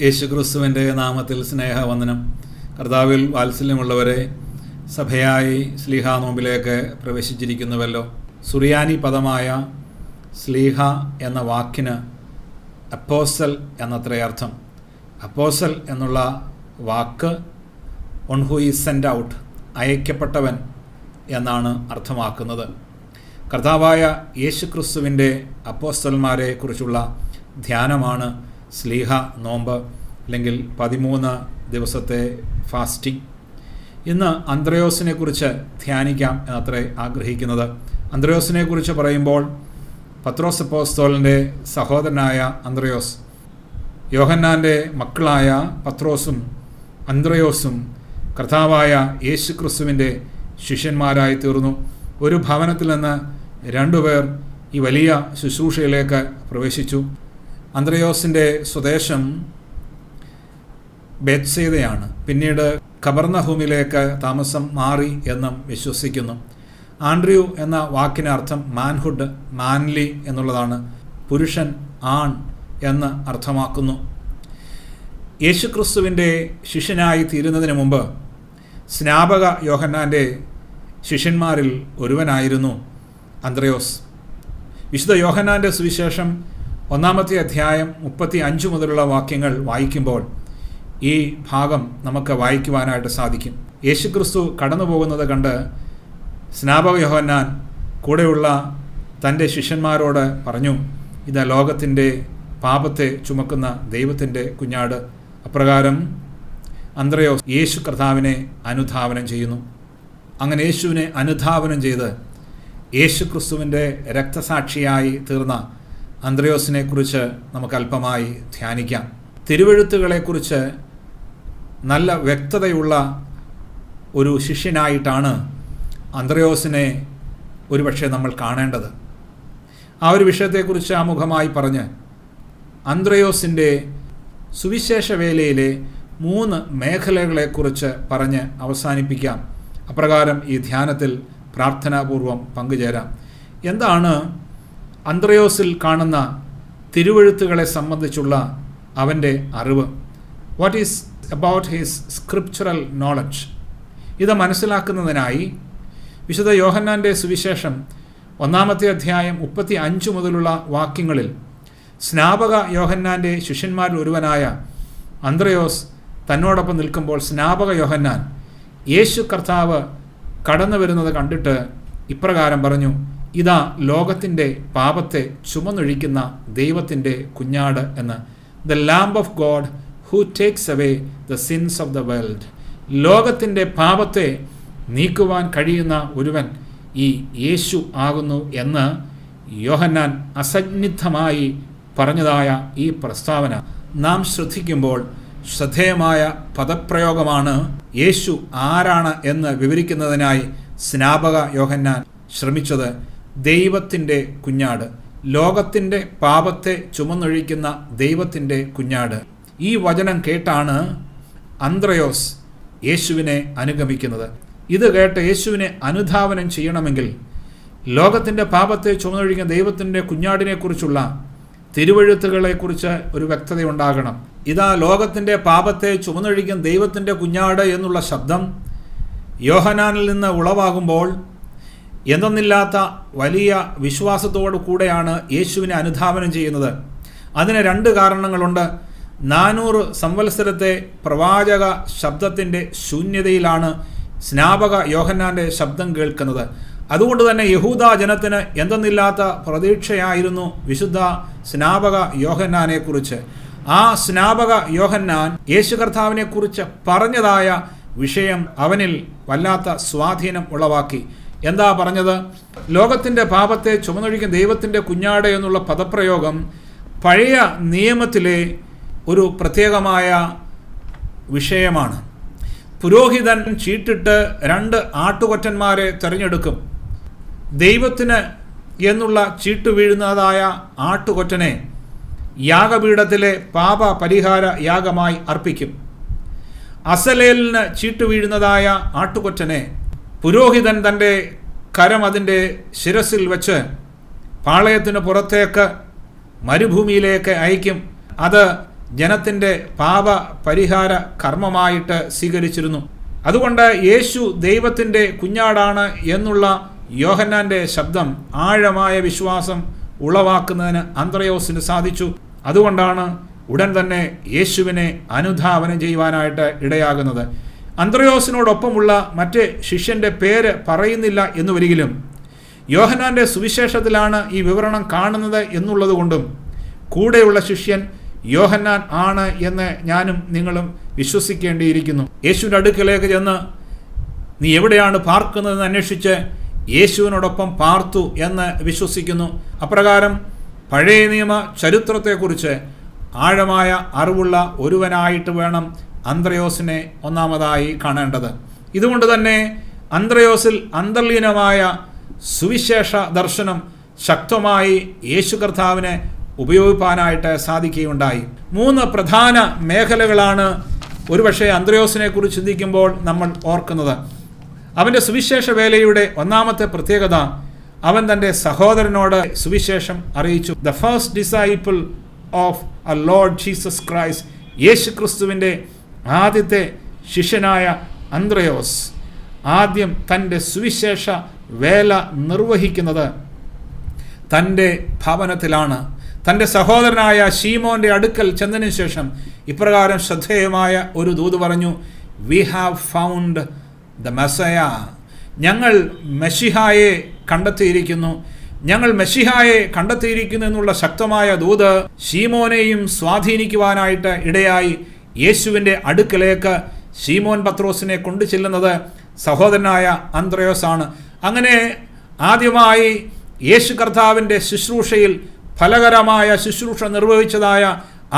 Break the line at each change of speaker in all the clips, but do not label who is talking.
യേശുക്രിസ്തുവിന്റെ നാമത്തിൽ സ്നേഹവന്ദനം. കർത്താവിൽ വാത്സല്യമുള്ളവരെ സഭയായി സ്ലീഹ നോമ്പിലേക്ക് പ്രവേശിച്ചിരിക്കുന്നുവല്ലോ. സുറിയാനി പദമായ സ്ലീഹ എന്ന വാക്കിന് അപ്പോസൽ എന്നത്രേ അർത്ഥം. അപ്പോസൽ എന്നുള്ള വാക്ക് one who is sent out അയക്കപ്പെട്ടവൻ എന്നാണ് അർത്ഥമാക്കുന്നത്. കർത്താവായ യേശുക്രിസ്തുവിന്റെ അപ്പോസ്റ്റൽമാരെ കുറിച്ചുള്ള ധ്യാനമാണ് സ്ലീഹ നോമ്പ് അല്ലെങ്കിൽ പതിമൂന്ന് ദിവസത്തെ ഫാസ്റ്റിംഗ്. ഇന്ന് അന്ത്രയോസിനെ കുറിച്ച് ധ്യാനിക്കാം എന്നത്രേ ആഗ്രഹിക്കുന്നത്. അന്ത്രയോസിനെ കുറിച്ച് പറയുമ്പോൾ പത്രോസ് അപ്പോസ്തോലിന്റെ സഹോദരനായ അന്ത്രയോസ് യോഹന്നാന്റെ മക്കളായ പത്രോസും അന്ത്രയോസും കർത്താവായ യേശു ക്രിസ്തുവിന്റെ ശിഷ്യന്മാരായി തീർന്നു. ഒരു ഭവനത്തിൽ നിന്ന് രണ്ടുപേർ ഈ വലിയ ശുശ്രൂഷയിലേക്ക് പ്രവേശിച്ചു. അന്ത്രയോസിന്റെ സ്വദേശം ബെത്സേതയാണ് പിന്നീട് കബർണഹൂമിലേക്ക് താമസം മാറി എന്നും വിശ്വസിക്കുന്നു. ആൻഡ്രിയു എന്ന വാക്കിനർത്ഥം മാൻഹുഡ് മാൻലി എന്നുള്ളതാണ്. പുരുഷൻ ആൺ എന്ന് അർത്ഥമാക്കുന്നു. യേശുക്രിസ്തുവിന്റെ ശിഷ്യനായി തീരുന്നതിന് മുമ്പ് സ്നാപക യോഹന്നാന്റെ ശിഷ്യന്മാരിൽ ഒരുവനായിരുന്നു അന്ത്രയോസ്. വിശുദ്ധ യോഹന്നാന്റെ സുവിശേഷം ഒന്നാമത്തെ അധ്യായം മുപ്പത്തി അഞ്ച് മുതലുള്ള വാക്യങ്ങൾ വായിക്കുമ്പോൾ ഈ ഭാഗം നമുക്ക് വായിക്കുവാനായിട്ട് സാധിക്കും. യേശുക്രിസ്തു കടന്നു പോകുന്നത് കണ്ട് സ്നാപക യോഹന്നാൻ കൂടെയുള്ള തന്റെ ശിഷ്യന്മാരോട് പറഞ്ഞു ഇത് ലോകത്തിന്റെ പാപത്തെ ചുമക്കുന്ന ദൈവത്തിന്റെ കുഞ്ഞാട്. അപ്രകാരം അന്ത്രയോ യേശു കർത്താവിനെ അനുധാവനം ചെയ്യുന്നു. അങ്ങനെ യേശുവിനെ അനുധാവനം ചെയ്ത് യേശു ക്രിസ്തുവിന്റെ രക്തസാക്ഷിയായി തീർന്ന അന്ത്രയോസിനെ കുറിച്ച് നമുക്ക് അല്പമായി ധ്യാനിക്കാം. തിരുവഴുത്തുകളെക്കുറിച്ച് നല്ല വ്യക്തതയുള്ള ഒരു ശിഷ്യനായിട്ടാണ് അന്ത്രയോസിനെ ഒരുപക്ഷെ നമ്മൾ കാണേണ്ടത്. ആ ഒരു വിഷയത്തെക്കുറിച്ച് ആമുഖമായി പറഞ്ഞ് അന്ത്രയോസിന്റെ സുവിശേഷ വേലയിലെ മൂന്ന് മേഖലകളെക്കുറിച്ച് പറഞ്ഞ് അവസാനിപ്പിക്കാം. അപ്രകാരം ഈ ധ്യാനത്തിൽ പ്രാർത്ഥനാപൂർവം പങ്കുചേരാം. എന്താണ് അന്ത്രയോസിൽ കാണുന്ന തിരുവഴുത്തുകളെ സംബന്ധിച്ചുള്ള അവന്റെ അറിവ്. What is about his scriptural knowledge ഇത് മനസ്സിലാക്കുന്നതിനായി വിശുദ്ധ യോഹന്നാന്റെ സുവിശേഷം ഒന്നാമത്തെ അധ്യായം മുപ്പത്തി അഞ്ച് മുതലുള്ള വാക്യങ്ങളിൽ സ്നാപക യോഹന്നാന്റെ ശിഷ്യന്മാരിൽ ഒരുവനായ അന്ത്രയോസ് തന്നോടൊപ്പം നിൽക്കുമ്പോൾ സ്നാപക യോഹന്നാൻ യേശു കർത്താവ് കടന്നു വരുന്നത് കണ്ടിട്ട് ഇപ്രകാരം പറഞ്ഞു ഇതാ ലോകത്തിന്റെ പാപത്തെ ചുമന്നൊഴിക്കുന്ന ദൈവത്തിന്റെ കുഞ്ഞാട് എന്ന്. The lamb of God who takes away the sins of the world ലോകത്തിന്റെ പാപത്തെ നീക്കുവാൻ കഴിയുന്ന ഒരുവൻ ഈ യേശു ആകുന്നു എന്ന് യോഹന്നാൻ അസന്നിഗ്ധമായി പറഞ്ഞതായ ഈ പ്രസ്താവന. നാം ശ്രദ്ധിക്കുമ്പോൾ ശ്രദ്ധേയമായ പദപ്രയോഗമാണ് യേശു ആരാണ് എന്ന് വിവരിക്കുന്നതിനായി സ്നാപക യോഹന്നാൻ ശ്രമിച്ചത്. ദൈവത്തിന്റെ കുഞ്ഞാട്. ലോകത്തിന്റെ പാപത്തെ ചുമന്നൊഴിക്കുന്ന ദൈവത്തിന്റെ കുഞ്ഞാട്. ഈ വചനം കേട്ടാണ് അന്ത്രയോസ് യേശുവിനെ അനുഗമിക്കുന്നത്. ഇത് കേട്ട് യേശുവിനെ അനുധാവനം ചെയ്യണമെങ്കിൽ ലോകത്തിന്റെ പാപത്തെ ചുമന്നൊഴിക്കുന്ന ദൈവത്തിന്റെ കുഞ്ഞാടിനെക്കുറിച്ചുള്ള തിരുവഴുത്തുകളെക്കുറിച്ച് ഒരു വ്യക്തതയുണ്ടാകണം ഇതാ ലോകത്തിന്റെ പാപത്തെ ചുമന്നൊഴിക്കുന്ന ദൈവത്തിന്റെ കുഞ്ഞാട് എന്നുള്ള ശബ്ദം യോഹനാനിൽ നിന്ന് ഉളവാകുമ്പോൾ എന്തെന്നില്ലാത്ത വലിയ വിശ്വാസത്തോടു കൂടെയാണ് യേശുവിനെ അനുധാവനം ചെയ്യുന്നത്. അതിന് രണ്ട് കാരണങ്ങളുണ്ട്. നാനൂറ് സംവത്സരത്തെ പ്രവാചക ശബ്ദത്തിന്റെ ശൂന്യതയിലാണ് സ്നാപക യോഹന്നാന്റെ ശബ്ദം കേൾക്കുന്നത്. അതുകൊണ്ട് തന്നെ യഹൂദ ജനത്തിന് എന്തെന്നില്ലാത്ത പ്രതീക്ഷയായിരുന്നു വിശുദ്ധ സ്നാപക യോഹന്നാനെക്കുറിച്ച്. ആ സ്നാപക യോഹന്നാൻ യേശു കർത്താവിനെക്കുറിച്ച് പറഞ്ഞതായ വിഷയം അവനിൽ വല്ലാത്ത സ്വാധീനം ഉളവാക്കി. എന്താ പറഞ്ഞത്? ലോകത്തിന്റെ പാപത്തെ ചുമന്നൊഴിക്കുന്ന ദൈവത്തിന്റെ കുഞ്ഞാട് എന്നുള്ള പദപ്രയോഗം പഴയ നിയമത്തിലെ ഒരു പ്രത്യേകമായ വിഷയമാണ്. പുരോഹിതൻ ചീട്ടിട്ട് രണ്ട് ആട്ടുകൊറ്റന്മാരെ തിരഞ്ഞെടുക്കും. ദൈവത്തിന് എന്നുള്ള ചീട്ട് വീഴുന്നതായ ആട്ടുകൊറ്റനെ യാഗപീഠത്തിലെ പാപ പരിഹാര യാഗമായി അർപ്പിക്കും. അസലേലിന് ചീട്ട് വീഴുന്നതായ ആട്ടുകൊറ്റനെ പുരോഹിതൻ തന്റെ കരം അതിന്റെ ശിരസിൽ വെച്ച് പാളയത്തിന് പുറത്തേക്ക് മരുഭൂമിയിലേക്ക് അയക്കും. അത് ജനത്തിന്റെ പാപ പരിഹാര കർമ്മമായിട്ട് സ്വീകരിച്ചിരുന്നു. അതുകൊണ്ട് യേശു ദൈവത്തിന്റെ കുഞ്ഞാടാണ് എന്നുള്ള യോഹന്നാന്റെ ശബ്ദം ആഴമായ വിശ്വാസം ഉളവാക്കുന്നതിന് അന്ത്രയോസിന് സാധിച്ചു. അതുകൊണ്ടാണ് ഉടൻ തന്നെ യേശുവിനെ അനുധാവനം ചെയ്യുവാനായിട്ട് ഇടയാകുന്നത്. അന്ത്രയോസിനോടൊപ്പമുള്ള മറ്റ് ശിഷ്യന്റെ പേര് പറയുന്നില്ല എന്ന് വരികിലും യോഹനാന്റെ സുവിശേഷത്തിലാണ് ഈ വിവരണം കാണുന്നത് എന്നുള്ളതുകൊണ്ടും കൂടെയുള്ള ശിഷ്യൻ യോഹന്നാൻ ആണ് എന്ന് ഞാനും നിങ്ങളും വിശ്വസിക്കേണ്ടിയിരിക്കുന്നു. യേശുവിന്റെ അടുക്കലേക്ക് ചെന്ന് നീ എവിടെയാണ് പാർക്കുന്നതെന്ന് അന്വേഷിച്ച് യേശുവിനോടൊപ്പം പാർത്തു എന്ന് വിശ്വസിക്കുന്നു. അപ്രകാരം പഴയ നിയമ ചരിത്രത്തെക്കുറിച്ച് ആഴമായ അറിവുള്ള ഒരുവനായിട്ട് വേണം അന്ത്രയോസിനെ ഒന്നാമതായി കാണേണ്ടത്. ഇതുകൊണ്ട് തന്നെ അന്ത്രയോസിൽ അന്തർലീനമായ സുവിശേഷ ദർശനം ശക്തമായി യേശു കർത്താവിനെ ഉപയോഗിക്കാനായിട്ട് സാധിക്കുകയുണ്ടായി. മൂന്ന് പ്രധാന മേഖലകളാണ് ഒരുപക്ഷെ അന്ത്രയോസിനെ കുറിച്ച് ചിന്തിക്കുമ്പോൾ നമ്മൾ ഓർക്കുന്നത്. അവന്റെ സുവിശേഷ വേലയുടെ ഒന്നാമത്തെ പ്രത്യേകത അവൻ തന്റെ സഹോദരനോട് സുവിശേഷം അറിയിച്ചു. The first disciple of a Lord Jesus Christ യേശു ക്രിസ്തുവിന്റെ ആദ്യത്തെ ശിഷ്യനായ അന്ത്രയോസ് ആദ്യം തന്റെ സുവിശേഷ വേല നിർവഹിക്കുന്നത് തന്റെ ഭവനത്തിലാണ്. തന്റെ സഹോദരനായ ഷീമോന്റെ അടുക്കൽ ചെന്നതിന് ശേഷം ഇപ്രകാരം ശ്രദ്ധേയമായ ഒരു ദൂത് പറഞ്ഞു we have found the Messiah ഞങ്ങൾ മെഷിഹായെ കണ്ടെത്തിയിരിക്കുന്നു. ഞങ്ങൾ മെഷിഹായെ കണ്ടെത്തിയിരിക്കുന്നു എന്നുള്ള ശക്തമായ ദൂത് ഷീമോനെയും സ്വാധീനിക്കുവാനായിട്ട് ഇടയായി. യേശുവിന്റെ അടുക്കലേക്ക് ഷീമോൻ പത്രോസിനെ കൊണ്ടു ചെല്ലുന്നത് സഹോദരനായ ആണ് അങ്ങനെ ആദ്യമായി യേശു കർത്താവിന്റെ ശുശ്രൂഷയിൽ ഫലകരമായ ശുശ്രൂഷ നിർവഹിച്ചതായ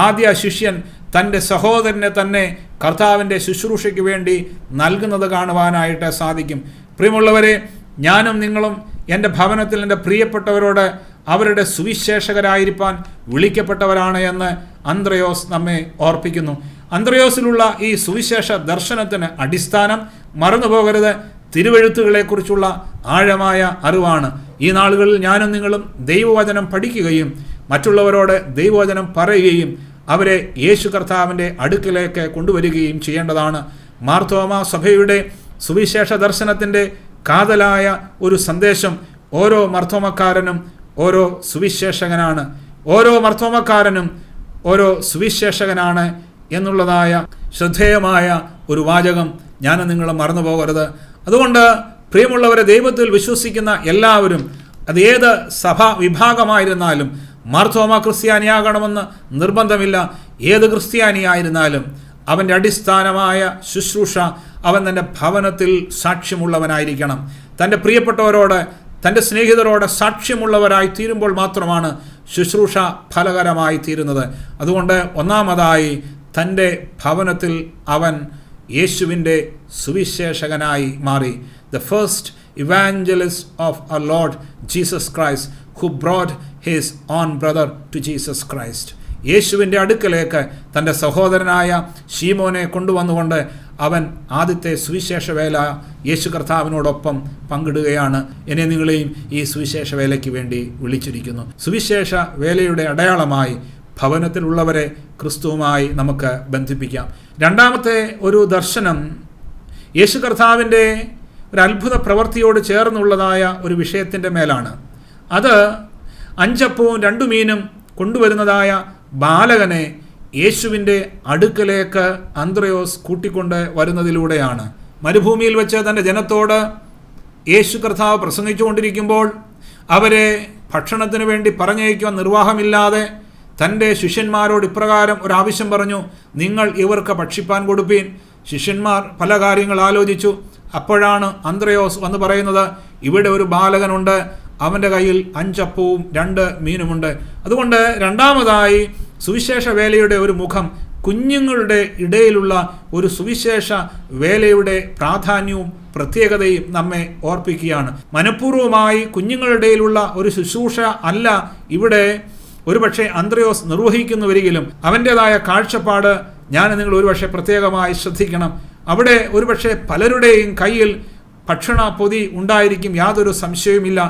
ആദ്യ ശിഷ്യൻ തന്റെ സഹോദരനെ തന്നെ കർത്താവിന്റെ ശുശ്രൂഷയ്ക്ക് വേണ്ടി നൽകുന്നത് കാണുവാനായിട്ട് സാധിക്കും. പ്രിയമുള്ളവരെ ഞാനും നിങ്ങളും എന്റെ ഭവനത്തിൽ എന്റെ പ്രിയപ്പെട്ടവരോട് അവരുടെ സുവിശേഷകരായിരിക്കാൻ വിളിക്കപ്പെട്ടവരാണ് എന്ന് അന്ത്രയോസ് നമ്മെ ഓർപ്പിക്കുന്നു. അന്ത്രയോസിലുള്ള ഈ സുവിശേഷ ദർശനത്തിന് അടിസ്ഥാനം മറന്നുപോകരുത്. തിരുവെഴുത്തുകളെക്കുറിച്ചുള്ള ആഴമായ അറിവാണ്. ഈ നാളുകളിൽ ഞാനും നിങ്ങളും ദൈവവചനം പഠിക്കുകയും മറ്റുള്ളവരോട് ദൈവവചനം പറയുകയും അവരെ യേശു കർത്താവിന്റെ അടുക്കിലേക്ക് കൊണ്ടുവരികയും ചെയ്യേണ്ടതാണ്. മാർത്തോമ സഭയുടെ സുവിശേഷ ദർശനത്തിന്റെ കാതലായ ഒരു സന്ദേശം ഓരോ മർത്തോമക്കാരനും ഓരോ സുവിശേഷകനാണ്. ഓരോ മർത്തോമക്കാരനും ഓരോ സുവിശേഷകനാണ് എന്നുള്ളതായ ശ്രദ്ധേയമായ ഒരു വാചകം ഞാൻ നിങ്ങൾ മറന്നു പോകരുത്. അതുകൊണ്ട് പ്രിയമുള്ളവരെ ദൈവത്തിൽ വിശ്വസിക്കുന്ന എല്ലാവരും അത് ഏത് സഭാ വിഭാഗമായിരുന്നാലും മാർത്തോമ ക്രിസ്ത്യാനിയാകണമെന്ന് നിർബന്ധമില്ല. ഏത് ക്രിസ്ത്യാനിയായിരുന്നാലും അവന്റെ അടിസ്ഥാനമായ ശുശ്രൂഷ അവൻ തന്റെ ഭവനത്തിൽ സാക്ഷ്യമുള്ളവനായിരിക്കണം. തന്റെ പ്രിയപ്പെട്ടവരോട് തന്റെ സ്നേഹിതരോട് സാക്ഷ്യമുള്ളവരായി തീരുമ്പോൾ മാത്രമാണ് ശുശ്രൂഷ ഫലകരമായി തീരുന്നത്. അതുകൊണ്ട് ഒന്നാമതായി തന്റെ ഭവനത്തിൽ അവൻ യേശുവിന്റെ സുവിശേഷകനായി മാറി. The first evangelist of a Lord Jesus Christ who brought his own brother to Jesus Christ യേശുവിന്റെ അടുക്കലേക്ക് തന്റെ സഹോദരനായ ഷീമോനെ കൊണ്ടുവന്നുകൊണ്ട് അവൻ ആദ്യത്തെ സുവിശേഷ വേല യേശു കർത്താവിനോടൊപ്പം പങ്കിടുകയാണ്. എന്നെ നിങ്ങളെയും ഈ സുവിശേഷ വേലയ്ക്ക് വേണ്ടി വിളിച്ചിരിക്കുന്നു. സുവിശേഷ വേലയുടെ അടയാളമായി ഭവനത്തിലുള്ളവരെ ക്രിസ്തുവുമായി നമുക്ക് ബന്ധിപ്പിക്കാം. രണ്ടാമത്തെ ഒരു ദർശനം യേശു കർത്താവിന്റെ ഒരു അത്ഭുത പ്രവൃത്തിയോട് ചേർന്നുള്ളതായ ഒരു വിഷയത്തിന്റെ മേലാണ്. അത് അഞ്ചപ്പവും രണ്ടു മീനും കൊണ്ടുവരുന്നതായ ബാലകനെ യേശുവിന്റെ അടുക്കലേക്ക് അന്ത്രയോസ് കൂട്ടിക്കൊണ്ട് വരുന്നതിലൂടെയാണ്. മരുഭൂമിയിൽ വെച്ച് തന്റെ ജനത്തോട് യേശു കർത്താവ് പ്രസംഗിച്ചുകൊണ്ടിരിക്കുമ്പോൾ അവരെ ഭക്ഷണത്തിന് വേണ്ടി പറഞ്ഞയക്കുവാൻ നിർവാഹമില്ലാതെ തന്റെ ശിഷ്യന്മാരോട് ഇപ്രകാരം ഒരു ആവശ്യം പറഞ്ഞു നിങ്ങൾ ഇവർക്ക് ഭക്ഷിപ്പാൻ കൊടുപ്പീൻ. ശിഷ്യന്മാർ പല കാര്യങ്ങൾ ആലോചിച്ചു. അപ്പോഴാണ് അന്ത്രയോസ് വന്ന് പറയുന്നത് ഇവിടെ ഒരു ബാലകനുണ്ട് അവന്റെ കയ്യിൽ അഞ്ചപ്പവും രണ്ട് മീനുമുണ്ട്. അതുകൊണ്ട് രണ്ടാമതായി സുവിശേഷ വേലയുടെ ഒരു മുഖം കുഞ്ഞുങ്ങളുടെ ഇടയിലുള്ള ഒരു സുവിശേഷ വേലയുടെ പ്രാധാന്യവും പ്രത്യേകതയും നമ്മെ ഓർപ്പിക്കുകയാണ്. മനഃപൂർവമായി കുഞ്ഞുങ്ങളുടെ ഇടയിലുള്ള ഒരു ശുശ്രൂഷ അല്ല ഇവിടെ ഒരുപക്ഷെ അന്ത്രയോസ് നിർവഹിക്കുന്നുവരികിലും അവന്റെതായ കാഴ്ചപ്പാട് ഞാൻ നിങ്ങൾ ഒരുപക്ഷെ പ്രത്യേകമായി ശ്രദ്ധിക്കണം. അവിടെ ഒരുപക്ഷെ പലരുടെയും കയ്യിൽ ഭക്ഷണ പൊതി ഉണ്ടായിരിക്കും യാതൊരു സംശയവുമില്ല.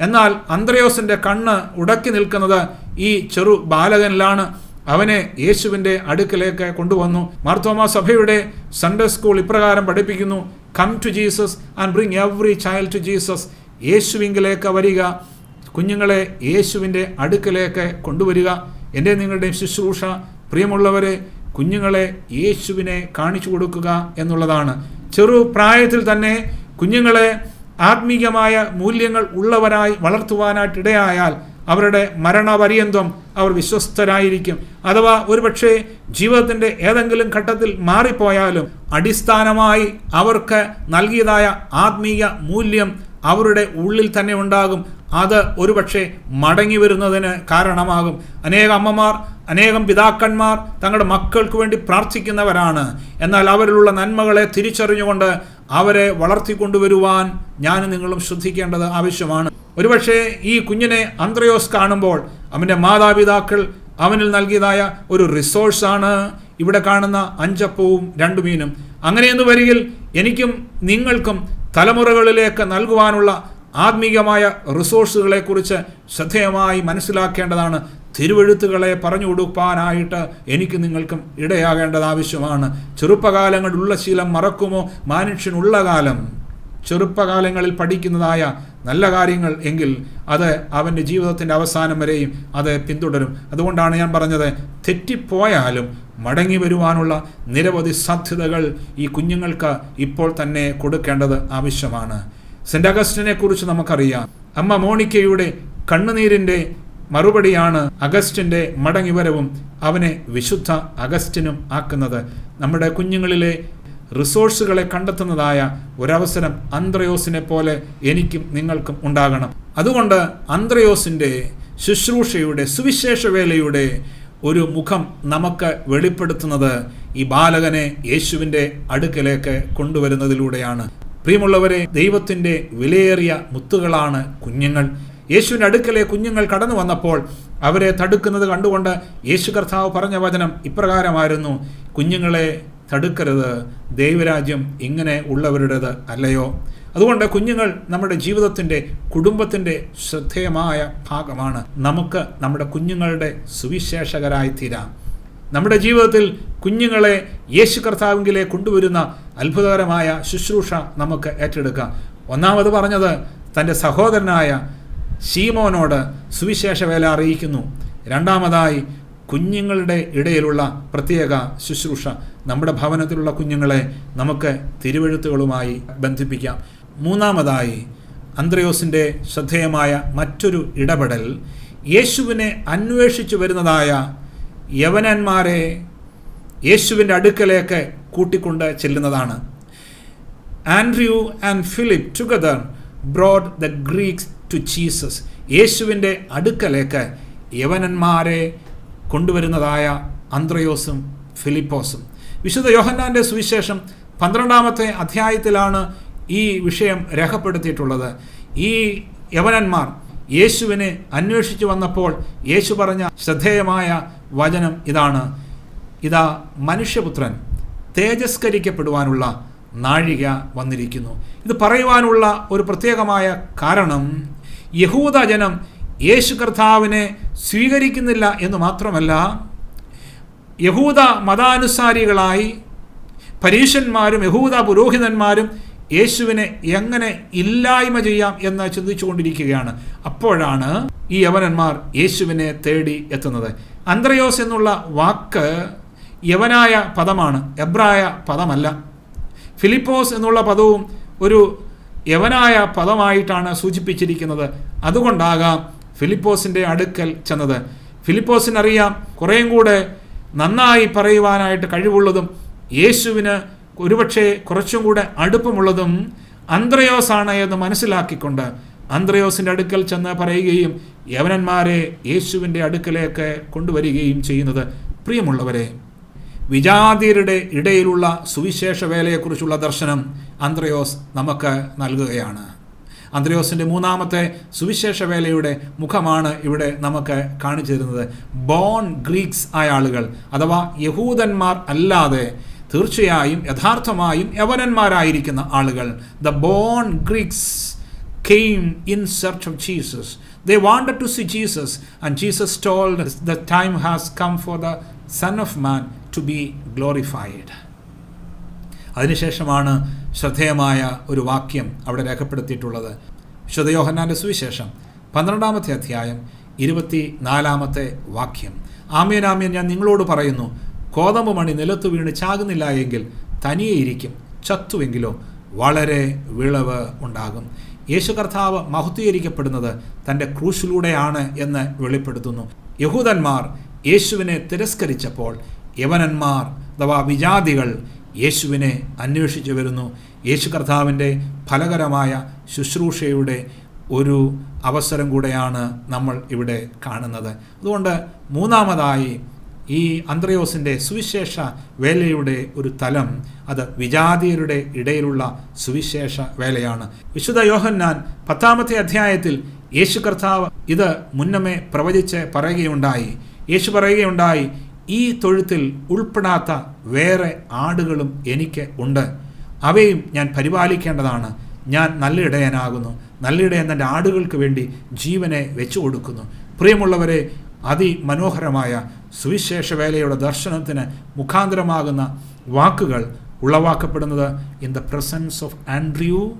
എന്നാൽ അന്ത്രയോസിന്റെ കണ്ണ് ഉടക്കി നിൽക്കുന്നത് ഈ ചെറു ബാലകനിലാണ്. അവനെ യേശുവിന്റെ അടുക്കലേക്ക് കൊണ്ടുവന്നു. മാർത്തോമ സഭയുടെ സൺഡേ സ്കൂൾ ഇപ്രകാരം പഠിപ്പിക്കുന്നു come to Jesus and bring every child to Jesus യേശുവിങ്കിലേക്ക് വരിക. കുഞ്ഞുങ്ങളെ യേശുവിന്റെ അടുക്കലേക്ക് കൊണ്ടുവരിക. എന്റെ നിങ്ങളുടെയും ശുശ്രൂഷ പ്രിയമുള്ളവരെ കുഞ്ഞുങ്ങളെ യേശുവിനെ കാണിച്ചു കൊടുക്കുക എന്നുള്ളതാണ്. ചെറു പ്രായത്തിൽ തന്നെ കുഞ്ഞുങ്ങളെ ആത്മീയമായ മൂല്യങ്ങൾ ഉള്ളവരായി വളർത്തുവാനായിട്ടിടയായാൽ അവരുടെ മരണപര്യന്തം അവർ വിശ്വസ്തരായിരിക്കും. അഥവാ ഒരുപക്ഷെ ജീവിതത്തിന്റെ ഏതെങ്കിലും ഘട്ടത്തിൽ മാറിപ്പോയാലും അടിസ്ഥാനമായി അവർക്ക് നൽകിയതായ ആത്മീയ മൂല്യം അവരുടെ ഉള്ളിൽ തന്നെ ഉണ്ടാകും. അത് ഒരുപക്ഷെ മടങ്ങി വരുന്നതിന് കാരണമാകും. അനേകം അമ്മമാർ അനേകം പിതാക്കന്മാർ തങ്ങളുടെ മക്കൾക്ക് വേണ്ടി പ്രാർത്ഥിക്കുന്നവരാണ്. എന്നാൽ അവരിലുള്ള നന്മകളെ തിരിച്ചറിഞ്ഞുകൊണ്ട് അവരെ വളർത്തിക്കൊണ്ടുവരുവാൻ ഞാൻ നിങ്ങളും ശ്രദ്ധിക്കേണ്ടത് ആവശ്യമാണ്. ഒരുപക്ഷെ ഈ കുഞ്ഞിനെ അന്ത്രയോസ് കാണുമ്പോൾ അവന്റെ മാതാപിതാക്കൾ അവനിൽ നൽകിയതായ ഒരു റിസോഴ്സാണ് ഇവിടെ കാണുന്ന അഞ്ചപ്പവും രണ്ടു മീനും. അങ്ങനെയെന്ന് വരികിൽ എനിക്കും നിങ്ങൾക്കും തലമുറകളിലേക്ക് നൽകുവാനുള്ള ആത്മീയമായ റിസോഴ്സുകളെക്കുറിച്ച് ശ്രദ്ധേയമായി മനസ്സിലാക്കേണ്ടതാണ്. തിരുവഴുത്തുകളെ പറഞ്ഞു കൊടുക്കാനായിട്ട് എനിക്ക് നിങ്ങൾക്കും ഇടയാകേണ്ടത് ആവശ്യമാണ്. ചെറുപ്പകാലങ്ങളിലുള്ള ശീലം മറക്കുമോ? മനുഷ്യനുള്ള കാലം. ചെറുപ്പകാലങ്ങളിൽ പഠിക്കുന്നതായ നല്ല കാര്യങ്ങൾ എങ്കിൽ അത് അവന്റെ ജീവിതത്തിന്റെ അവസാനം വരെയും അത് പിന്തുടരും. അതുകൊണ്ടാണ് ഞാൻ പറഞ്ഞത് തെറ്റിപ്പോയാലും മടങ്ങി വരുവാനുള്ള നിരവധി സാധ്യതകൾ ഈ കുഞ്ഞുങ്ങൾക്ക് ഇപ്പോൾ തന്നെ കൊടുക്കേണ്ടത് ആവശ്യമാണ്. സെന്റ് അഗസ്റ്റിനെ കുറിച്ച് നമുക്കറിയാം. അമ്മ മോണിക്കയുടെ കണ്ണുനീരിന്റെ മറുപടിയാണ് അഗസ്റ്റിന്റെ മടങ്ങിവരവും അവനെ വിശുദ്ധ അഗസ്റ്റിനും ആക്കുന്നത്. നമ്മുടെ കുഞ്ഞുങ്ങളിലെ റിസോഴ്സുകളെ കണ്ടെത്തുന്നതായ ഒരവസരം അന്ത്രയോസിനെ പോലെ എനിക്കും നിങ്ങൾക്കും ഉണ്ടാകണം. അതുകൊണ്ട് അന്ത്രയോസിന്റെ ശുശ്രൂഷയുടെ സുവിശേഷ വേലയുടെ ഒരു മുഖം നമുക്ക് വെളിപ്പെടുത്തുന്നത് ഈ ബാലകനെ യേശുവിന്റെ അടുക്കലേക്ക് കൊണ്ടുവരുന്നതിലൂടെയാണ്. പ്രിയമുള്ളവരെ ദൈവത്തിന്റെ വിലയേറിയ മുത്തുകളാണ് കുഞ്ഞുങ്ങൾ. യേശുവിന്റെ അടുക്കലെ കുഞ്ഞുങ്ങൾ കടന്നു വന്നപ്പോൾ അവരെ തടുക്കുന്നത് കണ്ടുകൊണ്ട് യേശു കർത്താവ് പറഞ്ഞ വചനം ഇപ്രകാരമായിരുന്നു കുഞ്ഞുങ്ങളെ തടുക്കരുത് ദൈവരാജ്യം ഇങ്ങനെ ഉള്ളവരുടേത് അല്ലയോ? അതുകൊണ്ട് കുഞ്ഞുങ്ങൾ നമ്മുടെ ജീവിതത്തിന്റെ കുടുംബത്തിന്റെ ശ്രദ്ധേയമായ ഭാഗമാണ്. നമുക്ക് നമ്മുടെ കുഞ്ഞുങ്ങളുടെ സുവിശേഷകരായി തീരാം നമ്മുടെ ജീവിതത്തിൽ കുഞ്ഞുങ്ങളെ യേശു കർത്താവിങ്കിലെ കൊണ്ടുവരുന്ന അത്ഭുതകരമായ ശുശ്രൂഷ നമുക്ക് ഏറ്റെടുക്കാം. ഒന്നാമത് പറഞ്ഞത് തന്റെ സഹോദരനായ ശീമോനോട് സുവിശേഷ വേല അറിയിക്കുന്നു. രണ്ടാമതായി കുഞ്ഞുങ്ങളുടെ ഇടയിലുള്ള പ്രത്യേക ശുശ്രൂഷ നമ്മുടെ ഭവനത്തിലുള്ള കുഞ്ഞുങ്ങളെ നമുക്ക് തിരുവഴുത്തുകളുമായി ബന്ധിപ്പിക്കാം. മൂന്നാമതായി അന്ത്രയോസിന്റെ ശ്രദ്ധേയമായ മറ്റൊരു ഇടപെടൽ യേശുവിനെ അന്വേഷിച്ചു വരുന്നതായ യവനന്മാരെ യേശുവിന്റെ അടുക്കലേക്ക് കൂട്ടിക്കൊണ്ട് ചെല്ലുന്നതാണ്. Andrew and Philip together brought the Greeks to Jesus. യേശുവിന്റെ അടുക്കലേക്ക് യവനന്മാരെ കൊണ്ടുവരുന്നതായ അന്ത്രയോസും ഫിലിപ്പോസും. വിശുദ്ധ യോഹന്നാന്റെ സുവിശേഷം പന്ത്രണ്ടാമത്തെ അധ്യായത്തിലാണ് ഈ വിഷയം രേഖപ്പെടുത്തിയിട്ടുള്ളത്. ഈ യവനന്മാർ യേശുവിനെ അന്വേഷിച്ചു വന്നപ്പോൾ യേശു പറഞ്ഞ ശ്രദ്ധേയമായ വചനം ഇതാണ്. ഇതാ മനുഷ്യപുത്രൻ തേജസ്കരിക്കപ്പെടുവാനുള്ള നാഴിക വന്നിരിക്കുന്നു. ഇത് പറയുവാനുള്ള ഒരു പ്രത്യേകമായ കാരണം യഹൂദജനം യേശു കർത്താവിനെ സ്വീകരിക്കുന്നില്ല എന്ന് മാത്രമല്ല യഹൂദ മതാനുസാരികളായി പരീശന്മാരും യഹൂദ പുരോഹിതന്മാരും യേശുവിനെ എങ്ങനെ ഇല്ലായ്മ ചെയ്യാം എന്ന് ചിന്തിച്ചുകൊണ്ടിരിക്കുകയാണ്. അപ്പോഴാണ് ഈ യവനന്മാർ യേശുവിനെ തേടി എത്തുന്നത്. അന്ത്രയോസ് എന്നുള്ള വാക്ക് യവനായ പദമാണ്. എബ്രായ പദമല്ല. ഫിലിപ്പോസ് എന്നുള്ള പദവും ഒരു യവനായ പദമായിട്ടാണ് സൂചിപ്പിച്ചിരിക്കുന്നത്. അതുകൊണ്ടാകാം ഫിലിപ്പോസിന്റെ അടുക്കൽ ചെന്നത്. ഫിലിപ്പോസിനറിയാം കുറേയും കൂടെ നന്നായി പറയുവാനായിട്ട് കഴിവുള്ളതും യേശുവിന് ഒരുപക്ഷെ കുറച്ചും കൂടെ അടുപ്പമുള്ളതും അന്ത്രയോസാണ് എന്ന് മനസ്സിലാക്കിക്കൊണ്ട് അന്ത്രയോസിന്റെ അടുക്കൽ ചെന്ന് പറയുകയും യവനന്മാരെ യേശുവിന്റെ അടുക്കലേക്ക് കൊണ്ടുവരികയും ചെയ്യുന്നത് പ്രിയമുള്ളവരെ വിജാതിയരുടെ ഇടയിലുള്ള സുവിശേഷ വേലയെക്കുറിച്ചുള്ള ദർശനം അന്ത്രയോസ് നമുക്ക് നൽകുകയാണ്. അന്ത്രയോസിന്റെ മൂന്നാമത്തെ സുവിശേഷ വേലയുടെ മുഖമാണ് ഇവിടെ നമുക്ക് കാണിച്ചു തരുന്നത്. ബോൺ ഗ്രീക്സ് ആയ ആളുകൾ അഥവാ യഹൂദന്മാർ അല്ലാതെ തീർച്ചയായും യഥാർത്ഥമായും യവനന്മാരായിരിക്കുന്ന ആളുകൾ. The born Greeks came in search of Jesus They wanted to see Jesus and Jesus told, the time has come for the son of man to be glorified അതിനുശേഷമാണ് ശ്രദ്ധേയമായ ഒരു വാക്യം അവിടെ രേഖപ്പെടുത്തിയിട്ടുള്ളത്. വിശുദ്ധ യോഹന്നാന്റെ സുവിശേഷം പന്ത്രണ്ടാമത്തെ അധ്യായം ഇരുപത്തി നാലാമത്തെ വാക്യം ആമ്യൻ ഞാൻ നിങ്ങളോട് പറയുന്നു കോതമ്പ് മണി നിലത്ത് വീണ് ചാകുന്നില്ല എങ്കിൽ തനിയെ ഇരിക്കും. ചത്തുവെങ്കിലോ വളരെ വിളവ് ഉണ്ടാകും. യേശു കർത്താവ് മഹത്വീകരിക്കപ്പെടുന്നത് തന്റെ ക്രൂശിലൂടെയാണ് എന്ന് വെളിപ്പെടുത്തുന്നു. യഹൂദന്മാർ യേശുവിനെ തിരസ്കരിച്ചപ്പോൾ യവനന്മാർ അഥവാ വിജാതികൾ യേശുവിനെ അന്വേഷിച്ചു വരുന്നു. യേശു കർത്താവിന്റെ ഫലകരമായ ശുശ്രൂഷയുടെ ഒരു അവസരം കൂടെയാണ് നമ്മൾ ഇവിടെ കാണുന്നത്. അതുകൊണ്ട് മൂന്നാമതായി ഈ അന്ത്രയോസിന്റെ സുവിശേഷ വേലയുടെ ഒരു തലം അത് വിജാതിയരുടെ ഇടയിലുള്ള സുവിശേഷ വേലയാണ്. വിശുദ്ധ യോഹന്നാൻ പത്താമത്തെ അധ്യായത്തിൽ യേശു കർത്താവ് ഇത് മുന്നമേ പ്രവചിച്ച് പറയുകയുണ്ടായി. യേശു പറയുകയുണ്ടായി ഈ തൊഴുത്തിൽ ഉൾപ്പെടാത്ത വേറെ ആടുകളും എനിക്ക് ഉണ്ട്. അവയും ഞാൻ പരിപാലിക്കേണ്ടതാണ്. ഞാൻ നല്ല ഇടയനാകുന്നു നല്ല ഇടയൻ തന്റെ ആടുകൾക്ക് വേണ്ടി ജീവനെ വെച്ചു കൊടുക്കുന്നു പ്രിയമുള്ളവരെ അതിമനോഹരമായ സുവിശേഷ വേലയുടെ ദർശനത്തിന് മുഖാന്തരമാകുന്ന വാക്കുകൾ ഉളവാക്കപ്പെടുന്നത് in the presence of Andrew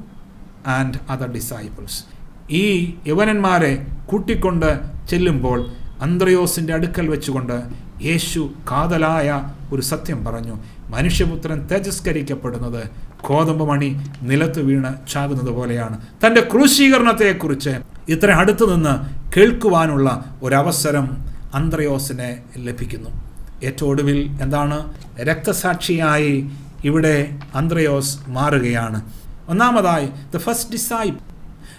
and other disciples ഈ യവനന്മാരെ കൂട്ടിക്കൊണ്ട് ചെല്ലുമ്പോൾ അന്ത്രയോസിന്റെ അടുക്കൽ വെച്ചുകൊണ്ട് യേശു കാതലായ ഒരു സത്യം പറഞ്ഞു. മനുഷ്യപുത്രൻ തേജസ്കരിക്കപ്പെടുന്നത് കോതമ്പ് മണി നിലത്ത് വീണ് ചാകുന്നത് പോലെയാണ്. തന്റെ ക്രൂശീകരണത്തെക്കുറിച്ച് ഇത്ര അടുത്തു നിന്ന് കേൾക്കുവാനുള്ള ഒരവസരം അന്ത്രയോസിനെ ലഭിക്കുന്നു. ഏറ്റവും ഒടുവിൽ എന്താണ്? രക്തസാക്ഷിയായി ഇവിടെ അന്ത്രയോസ് മാറുകയാണ്. ഒന്നാമതായി ദ ഫസ്റ്റ് ഡിസൈപ്പ്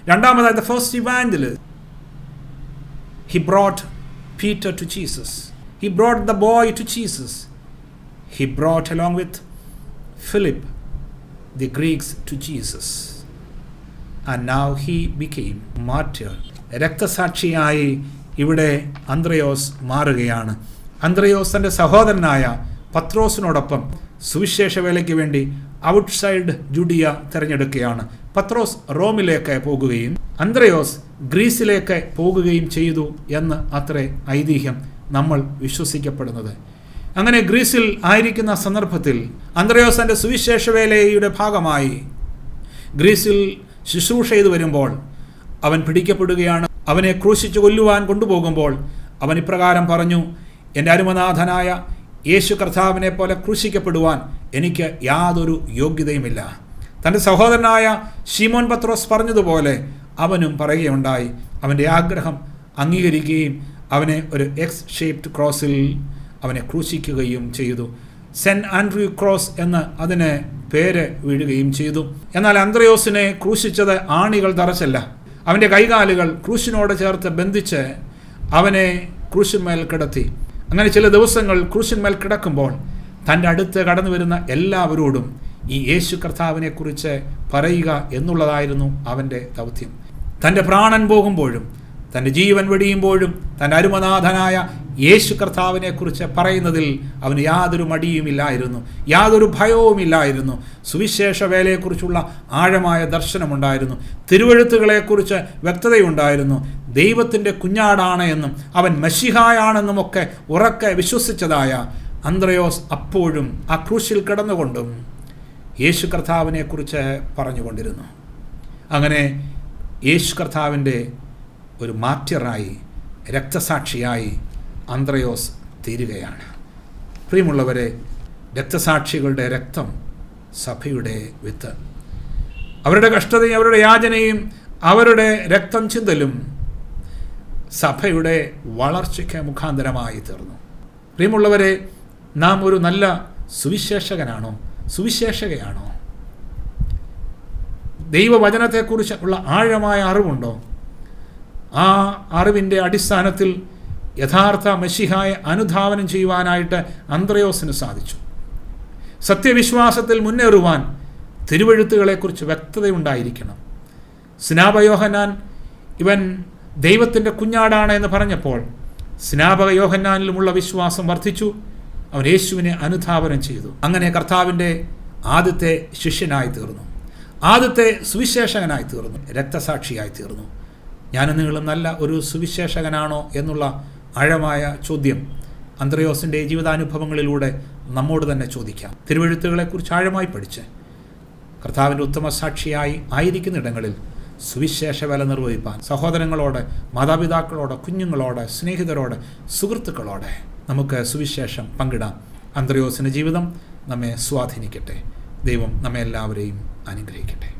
രണ്ടാമതായി the first ഇവാൻഡിൽ he brought Peter to Jesus he brought the boy to Jesus he brought along with Philip the Greeks to Jesus and now he became martyr രക്തസാക്ഷിയായി ഇവിടെ അന്ത്രയോസ് മാറുകയാണ്. അന്ത്രയോസ് തന്റെ സഹോദരനായ പത്രോസിനോടൊപ്പം സുവിശേഷ വേലയ്ക്ക് വേണ്ടി ഔട്ട്സൈഡ് ജുഡിയ തിരഞ്ഞെടുക്കുകയാണ്. പത്രോസ് റോമിലേക്ക് പോകുകയും അന്ത്രയോസ് ഗ്രീസിലേക്ക് പോകുകയും ചെയ്തു എന്ന് അത്രേ ഐതിഹ്യം നമ്മൾ വിശ്വസിക്കപ്പെടുന്നത്. അങ്ങനെ ഗ്രീസിൽ ആയിരിക്കുന്ന സന്ദർഭത്തിൽ അന്ത്രയോസ് തന്റെ സുവിശേഷ വേലയുടെ ഭാഗമായി ഗ്രീസിൽ ശുശ്രൂഷ ചെയ്തു വരുമ്പോൾ അവൻ പിടിക്കപ്പെടുകയാണ്. അവനെ ക്രൂശിച്ചു കൊല്ലുവാൻ കൊണ്ടുപോകുമ്പോൾ അവൻ ഇപ്രകാരം പറഞ്ഞു എന്റെ അരുമനാഥനായ യേശു കർത്താവിനെ പോലെ ക്രൂശിക്കപ്പെടുവാൻ എനിക്ക് യാതൊരു യോഗ്യതയുമില്ല. തന്റെ സഹോദരനായ ഷീമോൻ പത്രോസ് പറഞ്ഞതുപോലെ അവനും പറയുകയുണ്ടായി. അവന്റെ ആഗ്രഹം അംഗീകരിക്കുകയും അവനെ ഒരു എക്സ് ഷേപ്ഡ് ക്രോസിൽ അവനെ ക്രൂശിക്കുകയും ചെയ്തു. സെന്റ് ആൻഡ്രൂ ക്രോസ് എന്ന് അതിന് പേര് വീഴുകയും ചെയ്തു. എന്നാൽ അന്ത്രയോസിനെ ക്രൂശിച്ചത് ആണികൾ തറച്ചല്ല. അവന്റെ കൈകാലുകൾ ക്രൂശിനോട് ചേർത്ത് ബന്ധിച്ച് അവനെ ക്രൂശിന്മേൽ കിടത്തി. അങ്ങനെ ചില ദിവസങ്ങൾ ക്രൂശിന്മേൽ കിടക്കുമ്പോൾ തന്റെ അടുത്ത് കടന്നു വരുന്ന എല്ലാവരോടും ഈ യേശു കർത്താവിനെക്കുറിച്ച് പറയുക എന്നുള്ളതായിരുന്നു അവന്റെ ദൗത്യം. തന്റെ പ്രാണൻ പോകുമ്പോഴും തന്റെ ജീവൻ വെടിയുമ്പോഴും തന്റെ അരുമനാഥനായ യേശു കർത്താവിനെക്കുറിച്ച് പറയുന്നതിൽ അവന് യാതൊരു മടിയുമില്ലായിരുന്നു യാതൊരു ഭയവുമില്ലായിരുന്നു സുവിശേഷ വേലയെക്കുറിച്ചുള്ള ആഴമായ ദർശനമുണ്ടായിരുന്നു. തിരുവഴുത്തുകളെക്കുറിച്ച് വ്യക്തതയുണ്ടായിരുന്നു. ദൈവത്തിന്റെ കുഞ്ഞാടാണ് എന്നും അവൻ മഷിഹായാണെന്നുമൊക്കെ ഉറക്കെ വിശ്വസിച്ചതായ അന്ത്രയോസ് അപ്പോഴും ആ ക്രൂശിൽ കിടന്നുകൊണ്ടും യേശു കർത്താവിനെക്കുറിച്ച് പറഞ്ഞുകൊണ്ടിരുന്നു. അങ്ങനെ യേശു കർത്താവിന്റെ ഒരു മാറ്ററായി രക്തസാക്ഷിയായി അന്ത്രയോസ് തീരുകയാണ്. പ്രിയമുള്ളവരെ രക്തസാക്ഷികളുടെ രക്തം സഭയുടെ വിത്ത്. അവരുടെ കഷ്ടതയും അവരുടെ യാചനയും അവരുടെ രക്തം ചിന്തലും സഭയുടെ വളർച്ചയ്ക്ക് മുഖാന്തരമായി തീർന്നു. പ്രിയമുള്ളവരെ നാം ഒരു നല്ല സുവിശേഷകനാണോ? സുവിശേഷകയാണോ? ദൈവവചനത്തെക്കുറിച്ച് ഉള്ള ആഴമായ അറിവുണ്ടോ? ആ അറിവിന്റെ അടിസ്ഥാനത്തിൽ യഥാർത്ഥ മഷിഹായെ അനുധാവനം ചെയ്യുവാനായിട്ട് അന്ത്രയോസിന് സാധിച്ചു. സത്യവിശ്വാസത്തിൽ മുന്നേറുവാൻ തിരുവഴുത്തുകളെക്കുറിച്ച് വ്യക്തതയുണ്ടായിരിക്കണം. സ്നാപയോഹനാൻ ഇവൻ ദൈവത്തിന്റെ കുഞ്ഞാടാണ് എന്ന് പറഞ്ഞപ്പോൾ സ്നാപക യോഹന്നാനിലുമുള്ള വിശ്വാസം വർദ്ധിച്ചു. അവൻ യേശുവിനെ അനുധാപനം ചെയ്തു. അങ്ങനെ കർത്താവിന്റെ ആദ്യത്തെ ശിഷ്യനായി തീർന്നു. ആദ്യത്തെ സുവിശേഷകനായി തീർന്നു. രക്തസാക്ഷിയായി തീർന്നു. ഞാനും നിങ്ങളും നല്ല ഒരു സുവിശേഷകനാണോ എന്നുള്ള ആഴമായ ചോദ്യം അന്ത്രയോസിന്റെ ജീവിതാനുഭവങ്ങളിലൂടെ നമ്മോട് തന്നെ ചോദിക്കാം. തിരുവഴുത്തുകളെക്കുറിച്ച് ആഴമായി പഠിച്ച് കർത്താവിന്റെ ഉത്തമ സാക്ഷിയായി ആയിരിക്കുന്നിടങ്ങളിൽ സുവിശേഷ വില നിർവഹിപ്പാൻ സഹോദരങ്ങളോട് മാതാപിതാക്കളോട് കുഞ്ഞുങ്ങളോട് സ്നേഹിതരോട് സുഹൃത്തുക്കളോട് നമുക്ക് സുവിശേഷം പങ്കിടാം. അന്ത്രയോസിന്റെ ജീവിതം നമ്മെ സ്വാധീനിക്കട്ടെ. ദൈവം നമ്മെ എല്ലാവരെയും അനുഗ്രഹിക്കട്ടെ.